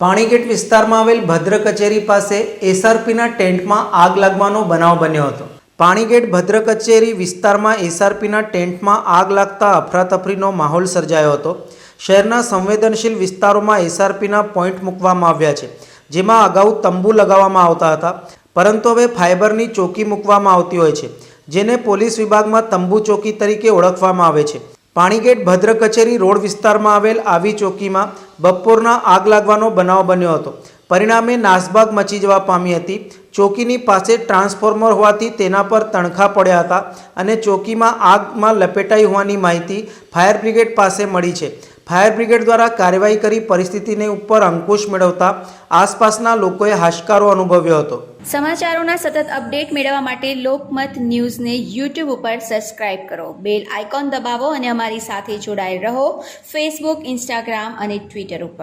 પાણીગેટ વિસ્તારમાં આવેલ ભદ્ર કચેરી પાસે એસઆરપીના ટેન્ટમાં આગ લાગવાનો બનાવ બન્યો હતો. પાણીગેટ ભદ્ર કચેરી વિસ્તારમાં એસઆરપીના ટેન્ટમાં આગ લાગતા અફરાતફરીનો માહોલ સર્જાયો હતો. શહેરના સંવેદનશીલ વિસ્તારોમાં એસઆરપીના પોઈન્ટ મૂકવામાં આવ્યા છે, જેમાં અગાઉ તંબુ લગાવવામાં આવતા હતા, પરંતુ હવે ફાઇબરની ચોકી મૂકવામાં આવતી હોય છે, જેને પોલીસ વિભાગમાં તંબુ ચોકી તરીકે ઓળખવામાં આવે છે. પાણીગેટ ભદ્ર કચેરી રોડ વિસ્તારમાં આવેલ આવી ચોકીમાં બપોરના આગ લાગવાનો બનાવ બન્યો હતો. પરિણામે નાસભાગ મચી જવા પામી હતી. ચોકીની પાસે ટ્રાન્સફોર્મર હોવાથી તેના પર તણખા પડ્યા હતા અને ચોકીમાં આગમાં લપેટાઈ હોવાની માહિતી ફાયર બ્રિગેડ પાસે મળી છે. ફાયર બ્રિગેડ દ્વારા કાર્યવાહી કરી પરિસ્થિતિને ઉપર અંકુશ મેળવતા આસપાસના લોકોએ હાશકારો અનુભવ્યો હતો. સમાચારોના સતત અપડેટ મેળવવા માટે લોકમત ન્યૂઝને યુટ્યુબ ઉપર સબસ્ક્રાઇબ કરો. બેલ આઇકોન દબાવો અને અમારી સાથે જોડાયેલ રહો ફેસબુક, ઇન્સ્ટાગ્રામ અને ટ્વિટર ઉપર.